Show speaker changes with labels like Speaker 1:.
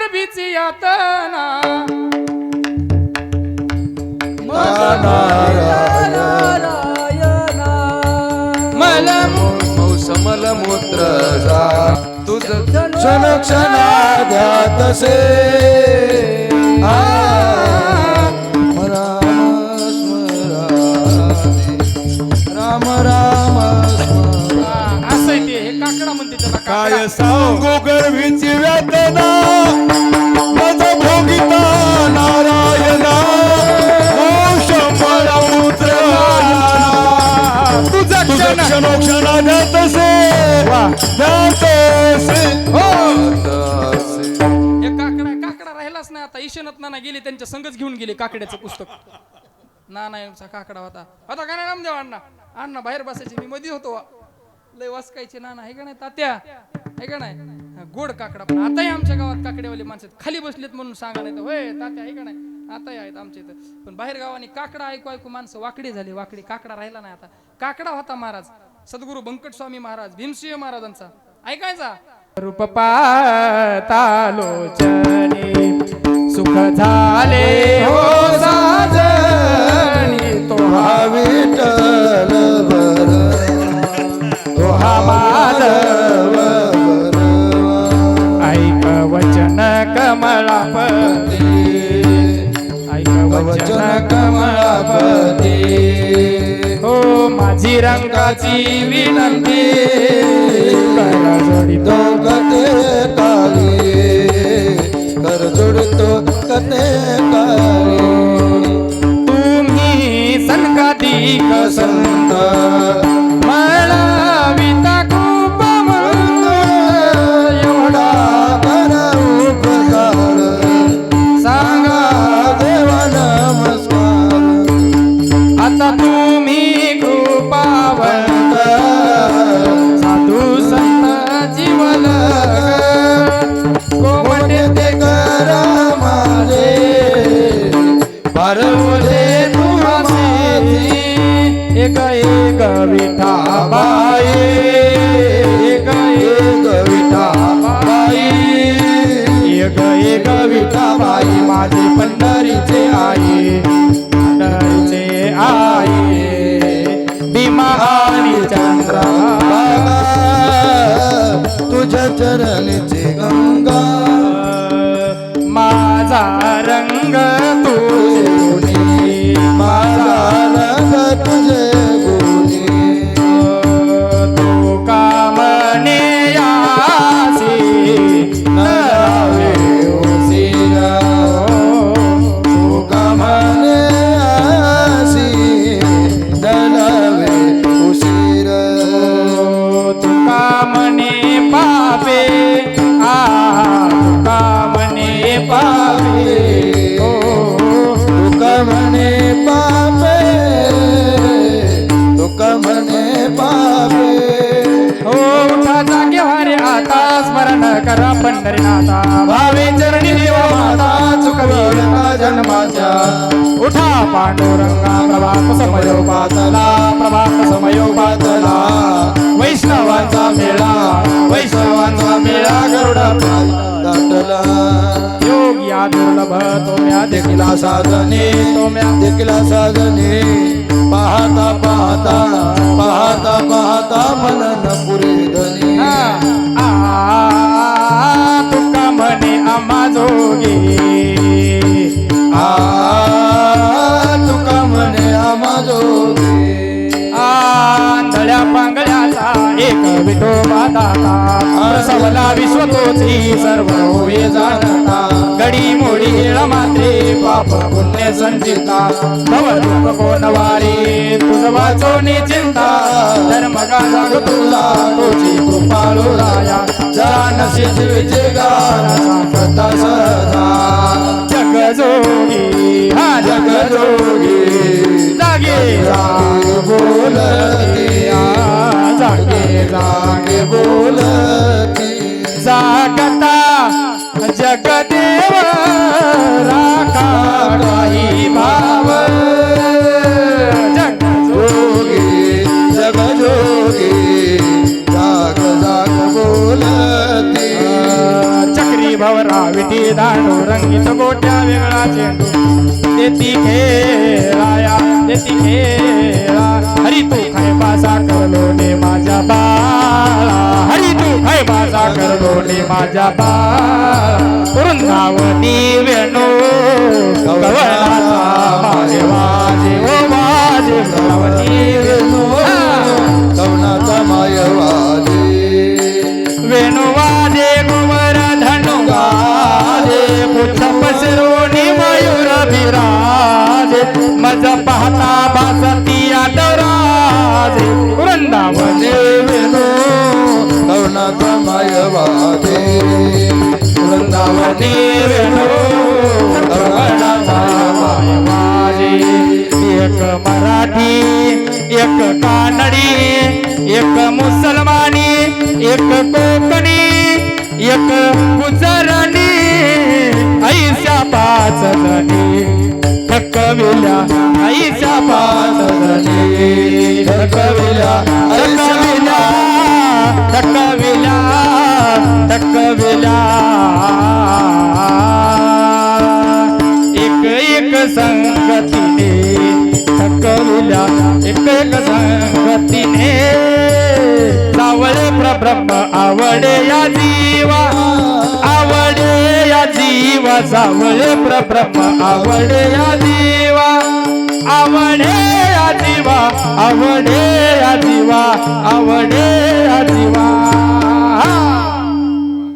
Speaker 1: चरबीची
Speaker 2: यातना.
Speaker 1: मलमूत्र मूत्र तुझ क्षण
Speaker 2: क्षणा ध्या तसे आ. काकडा म्हणते त्याला
Speaker 1: काय सांगू गर्वीची वेदना? माझ भोगिता नारायणा
Speaker 2: तुझं
Speaker 1: तुझं
Speaker 2: क्षण
Speaker 1: क्षणोक्षणा जातसे. जातसे जातसे.
Speaker 2: हे काकडा काकडा राहिलाच नाही आता. ईशनत नाना गेले त्यांच्या संगच घेऊन गेले काकड्याचं पुस्तक. नानाचा काकडा होता. होता का नाही रामदेव अण्णा? अण्णा बाहेर बसायचे. मी मध्ये होतो. लय वासकायचे ना आहे का नाही तात्या? आहे का नाही? गोड काकडा पण. आताही आमच्या गावात काकड्यावाले माणसं आहेत. खाली बसलेत म्हणून सांगा नाही तर होय तात्या आहे का नाही? आताही आहेत आमच्या इथं. पण बाहेर गावाने काकडा ऐकू ऐकू माणसं वाकडी झाली वाकडी. काकडा राहिला नाही आता. काकडा होता महाराज. सद्गुरू बंकट स्वामी महाराज भीमसिंह महाराजांचा. ऐकायचा? रूप तालो सुख झाले वचन कमळापती हो माझी रंगाची विनंती. जोडी
Speaker 1: तो कते
Speaker 2: पारवले तुमासी एक एक विठा करा पंढरीनाथा. भावे चरणी देवा माता चुकवी
Speaker 1: जन्माच्या.
Speaker 2: उठा पांडुरंगा प्रभात समयो पातला. प्रभात समयो पातला. वैष्णवांचा मेळा वैष्णवांचा मेळा गरुडा
Speaker 1: दाटला.
Speaker 2: योग या दुर्लभ तोम्या देखील
Speaker 1: साधने
Speaker 2: तोम्या
Speaker 1: देखला साधने. पाहता पाहता पाहता पाहता मनन पुरे
Speaker 2: विठोबा दाता प्रसवला विश्व तोची सर्व होय जाणता. गडी मोडी येळ मात्रे पाप पुण्य संचिता. भव रूप कोण वारी तुझ वाचवणी चिंता धर्म गाजा ग तुला तुझी कृपाळू राया. जाणशी
Speaker 1: विजय गारा कथा सहजा
Speaker 2: जग जोगी हा जग जोगी. जागे जागे लागे
Speaker 1: बोलती.
Speaker 2: जागता जगदेवा भवरा विटी दांडू रंगीत गोट्या वेगळा चेंडू देती खेळाया देती खेळा हरी तू खाय बाजा करलो ने माझ्या बाळा. हरी तू खाय बाजा करलो ने माझ्या बाळा. वृंदावनी वेणू गवळणाचा माझे वाजे ओ माझे वृंदावनी वेणू. तपसरोनी पुच्छ पसरोनी मयूर विराजे मज पाहता बासती आदराज. वृंदावने विनो
Speaker 1: कवनाचा मायवादे.
Speaker 2: वृंदावने विनो कवळाचा मायवाजे एक मराठी एक कानडी एक मुसलमानी एक कोकणी एक गुजरणी पाच जणी थकविल्या ऐशा पाच जणी थकविल्या थकविल्या थकविल्या थकविल्या. एक एक संगतीने थकविल्या एक एक संगतीने. सावळे प्रब्रह्म आवडे या जीवा. देवा जावळे प्रप्रप आवडे या जीवा आवडे या जीवा आवडे या जीवा आवडे या जीवा